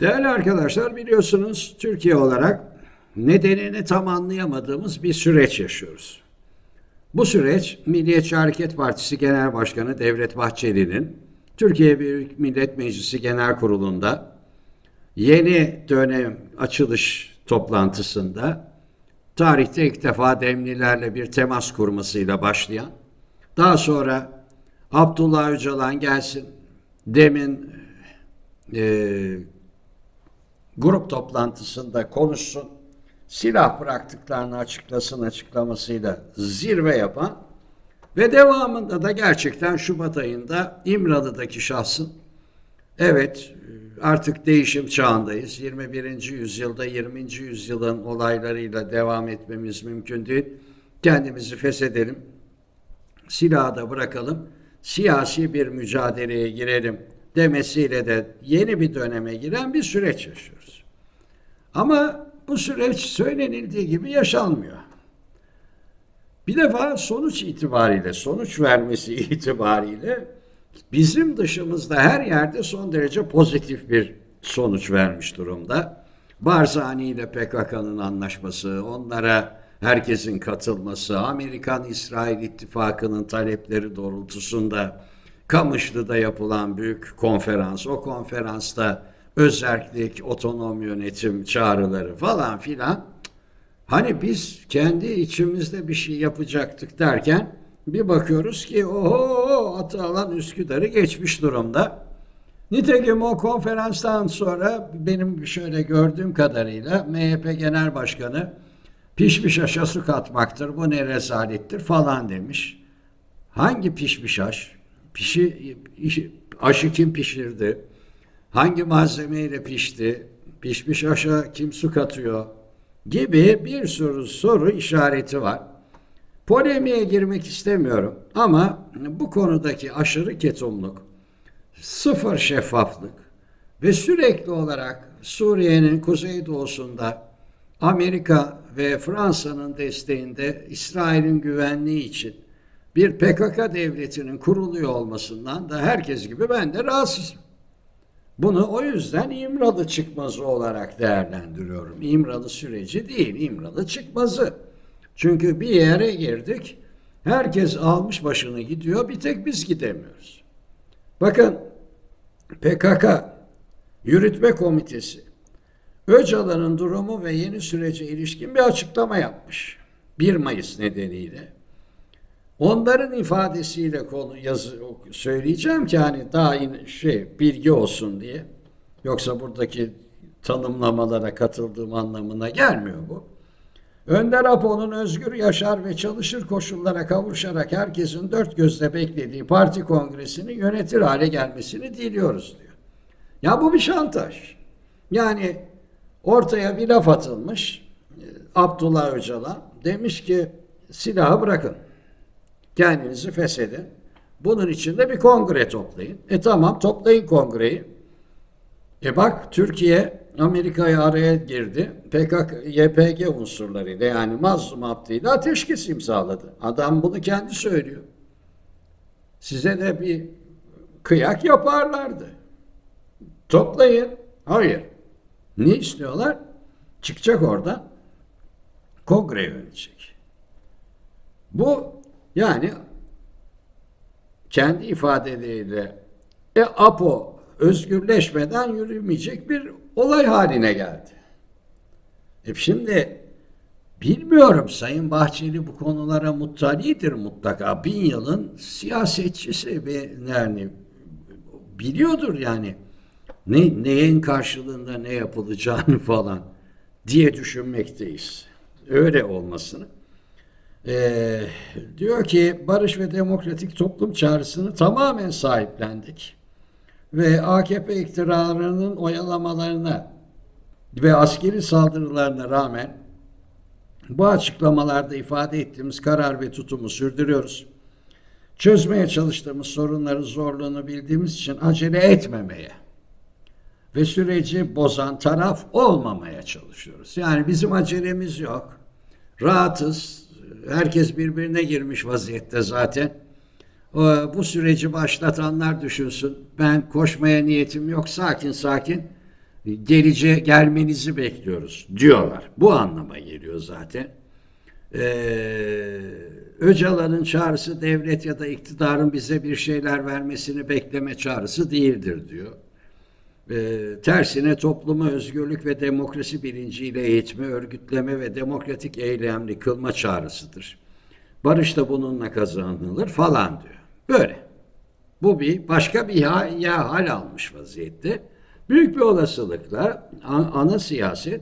Değerli arkadaşlar biliyorsunuz Türkiye olarak nedenini tam anlayamadığımız bir süreç yaşıyoruz. Bu süreç Milliyetçi Hareket Partisi Genel Başkanı Devlet Bahçeli'nin Türkiye Büyük Millet Meclisi Genel Kurulu'nda yeni dönem açılış toplantısında tarihte ilk defa Demlilerle bir temas kurmasıyla başlayan, daha sonra Abdullah Öcalan gelsin, demin e, grup toplantısında konuşsun, silah bıraktıklarını açıklasın açıklamasıyla zirve yapan ve devamında da gerçekten Şubat ayında İmralı'daki şahsın evet artık değişim çağındayız. 21. yüzyılda 20. yüzyılın olaylarıyla devam etmemiz mümkün değil. Kendimizi feshedelim. Silahı da bırakalım. Siyasi bir mücadeleye girelim demesiyle de yeni bir döneme giren bir süreç yaşıyoruz. Ama bu süreç söylenildiği gibi yaşanmıyor. Bir defa sonuç itibariyle, sonuç vermesi itibariyle bizim dışımızda her yerde son derece pozitif bir sonuç vermiş durumda. Barzani ile PKK'nın anlaşması, onlara herkesin katılması, Amerikan-İsrail ittifakının talepleri doğrultusunda Kamışlı'da yapılan büyük konferans, o konferansta özerklik, otonom yönetim çağrıları falan filan. Hani biz kendi içimizde bir şey yapacaktık derken bir bakıyoruz ki oho Atalan Üsküdar'ı geçmiş durumda. Nitekim o konferanstan sonra benim şöyle gördüğüm kadarıyla MHP Genel Başkanı pişmiş aşa su katmaktır bu ne rezalettir falan demiş. Hangi pişmiş aş? Pişi, aşı kim pişirdi? Hangi malzemeyle pişti? Pişmiş aşa kim su katıyor? Gibi bir sürü soru işareti var. Polemiğe girmek istemiyorum ama bu konudaki aşırı ketumluk, sıfır şeffaflık ve sürekli olarak Suriye'nin kuzeydoğusunda Amerika ve Fransa'nın desteğinde İsrail'in güvenliği için bir PKK devletinin kuruluyor olmasından da herkes gibi ben de rahatsızım. Bunu o yüzden İmralı çıkmazı olarak değerlendiriyorum. İmralı süreci değil, İmralı çıkmazı. Çünkü bir yere girdik, herkes almış başını gidiyor, bir tek biz gidemiyoruz. Bakın PKK Yürütme Komitesi Öcalan'ın durumu ve yeni sürece ilişkin bir açıklama yapmış. 1 Mayıs nedeniyle. Onların ifadesiyle konu yazı söyleyeceğim ki hani daha in, şey bilgi olsun diye. Yoksa buradaki tanımlamalara katıldığım anlamına gelmiyor bu. Önder Apo'nun özgür yaşar ve çalışır koşullara kavuşarak herkesin dört gözle beklediği parti kongresini yönetir hale gelmesini diliyoruz diyor. Ya bu bir şantaj. Yani ortaya bir laf atılmış. Abdullah Öcalan demiş ki silahı bırakın. Kendinizi feshedin. Bunun için de bir kongre toplayın. E tamam toplayın kongreyi. E bak Türkiye Amerika'ya araya girdi. PKK, YPG unsurlarıyla yani Mazlum Abdi ile ateşkes imzaladı. Adam bunu kendi söylüyor. Size de bir kıyak yaparlardı. Toplayın. Hayır. Ne istiyorlar? Çıkacak orada. Kongre yönetecek. Bu yani kendi ifadeleriyle e, APO özgürleşmeden yürümeyecek bir olay haline geldi. E şimdi bilmiyorum Sayın Bahçeli bu konulara muttalidir mutlaka. Bin yılın siyasetçisi ve yani biliyordur yani ne neyin karşılığında ne yapılacağını falan diye düşünmekteyiz. Öyle olmasını. Ee, diyor ki barış ve demokratik toplum çağrısını tamamen sahiplendik. Ve AKP iktidarının oyalamalarına ve askeri saldırılarına rağmen bu açıklamalarda ifade ettiğimiz karar ve tutumu sürdürüyoruz. Çözmeye çalıştığımız sorunların zorluğunu bildiğimiz için acele etmemeye ve süreci bozan taraf olmamaya çalışıyoruz. Yani bizim acelemiz yok. Rahatız. Herkes birbirine girmiş vaziyette zaten. Bu süreci başlatanlar düşünsün. Ben koşmaya niyetim yok. Sakin sakin Gelice gelmenizi bekliyoruz diyorlar. Bu anlama geliyor zaten. Ee, Öcalan'ın çağrısı devlet ya da iktidarın bize bir şeyler vermesini bekleme çağrısı değildir diyor. Ee, tersine topluma özgürlük ve demokrasi bilinciyle eğitme, örgütleme ve demokratik eylemli kılma çağrısıdır. Barış da bununla kazanılır falan diyor. Böyle. Bu bir başka bir ya, ya hal almış vaziyette. Büyük bir olasılıkla ana siyaset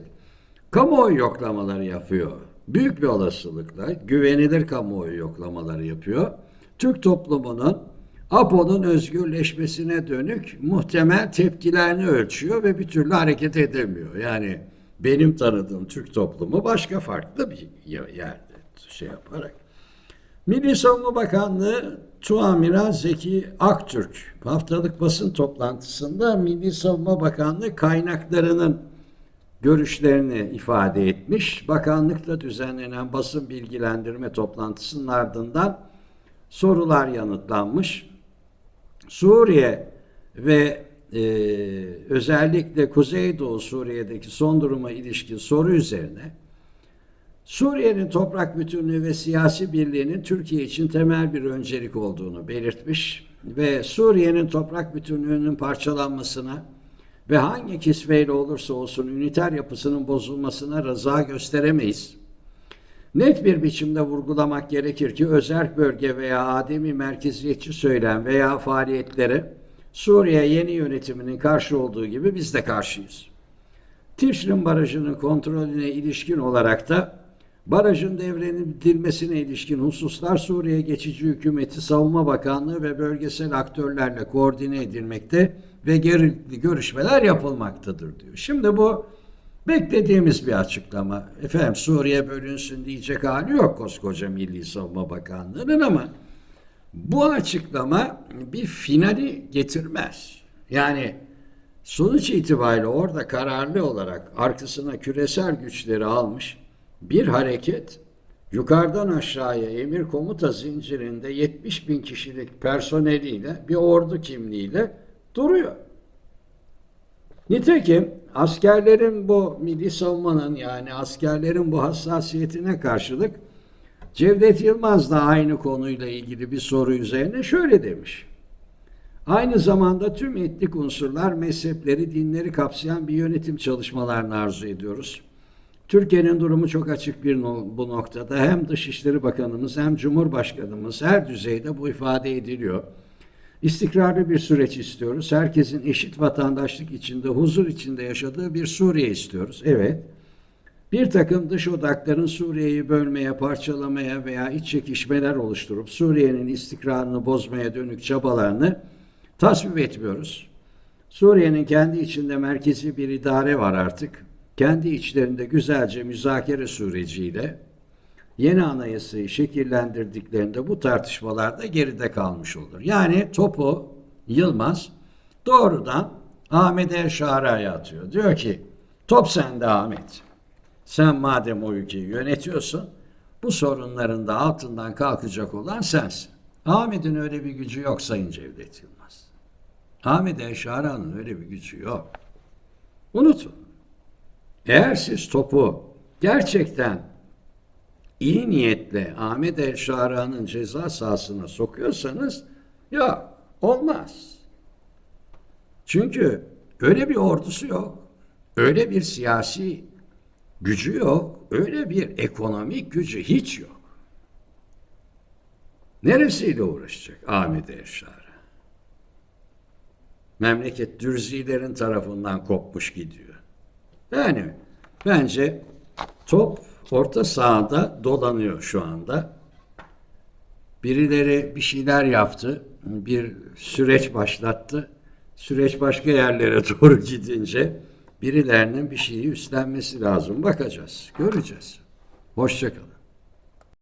kamuoyu yoklamaları yapıyor. Büyük bir olasılıkla güvenilir kamuoyu yoklamaları yapıyor. Türk toplumunun APO'nun özgürleşmesine dönük muhtemel tepkilerini ölçüyor ve bir türlü hareket edemiyor. Yani benim tanıdığım Türk toplumu başka farklı bir yerde şey yaparak. Milli Savunma Bakanlığı Tuamiral Zeki Aktürk haftalık basın toplantısında Milli Savunma Bakanlığı kaynaklarının görüşlerini ifade etmiş. Bakanlıkta düzenlenen basın bilgilendirme toplantısının ardından sorular yanıtlanmış. Suriye ve e, özellikle Kuzeydoğu Suriye'deki son duruma ilişkin soru üzerine Suriye'nin toprak bütünlüğü ve siyasi birliğinin Türkiye için temel bir öncelik olduğunu belirtmiş ve Suriye'nin toprak bütünlüğünün parçalanmasına ve hangi kisveyle olursa olsun üniter yapısının bozulmasına rıza gösteremeyiz. Net bir biçimde vurgulamak gerekir ki özerk bölge veya ademi merkeziyetçi söylem veya faaliyetlere Suriye yeni yönetiminin karşı olduğu gibi biz de karşıyız. Tifşrin Barajı'nın kontrolüne ilişkin olarak da barajın devredilmesine ilişkin hususlar Suriye Geçici Hükümeti Savunma Bakanlığı ve bölgesel aktörlerle koordine edilmekte ve görüşmeler yapılmaktadır diyor. Şimdi bu beklediğimiz bir açıklama. Efendim Suriye bölünsün diyecek hali yok koskoca Milli Savunma Bakanlığı'nın ama bu açıklama bir finali getirmez. Yani sonuç itibariyle orada kararlı olarak arkasına küresel güçleri almış bir hareket yukarıdan aşağıya emir komuta zincirinde 70 bin kişilik personeliyle bir ordu kimliğiyle duruyor. Nitekim askerlerin bu milli savunmanın yani askerlerin bu hassasiyetine karşılık Cevdet Yılmaz da aynı konuyla ilgili bir soru üzerine şöyle demiş. Aynı zamanda tüm etnik unsurlar, mezhepleri, dinleri kapsayan bir yönetim çalışmalarını arzu ediyoruz. Türkiye'nin durumu çok açık bir no bu noktada. Hem Dışişleri Bakanımız hem Cumhurbaşkanımız her düzeyde bu ifade ediliyor. İstikrarlı bir süreç istiyoruz. Herkesin eşit vatandaşlık içinde, huzur içinde yaşadığı bir Suriye istiyoruz. Evet. Bir takım dış odakların Suriye'yi bölmeye, parçalamaya veya iç çekişmeler oluşturup Suriye'nin istikrarını bozmaya dönük çabalarını tasvip etmiyoruz. Suriye'nin kendi içinde merkezi bir idare var artık. Kendi içlerinde güzelce müzakere süreciyle yeni anayasayı şekillendirdiklerinde bu tartışmalarda geride kalmış olur. Yani topu Yılmaz doğrudan Ahmet El Şara'ya atıyor. Diyor ki top sende Ahmet. Sen madem o ülkeyi yönetiyorsun bu sorunların da altından kalkacak olan sensin. Ahmet'in öyle bir gücü yok Sayın Cevdet Yılmaz. Ahmet El Şara'nın öyle bir gücü yok. Unutun. Eğer siz topu gerçekten iyi niyetle Ahmet El Şara'nın ceza sahasına sokuyorsanız ya olmaz. Çünkü öyle bir ordusu yok. Öyle bir siyasi gücü yok. Öyle bir ekonomik gücü hiç yok. Neresiyle uğraşacak Ahmet El Şara? Memleket dürzilerin tarafından kopmuş gidiyor. Yani bence top orta sahada dolanıyor şu anda. Birileri bir şeyler yaptı, bir süreç başlattı. Süreç başka yerlere doğru gidince birilerinin bir şeyi üstlenmesi lazım. Bakacağız, göreceğiz. Hoşçakalın.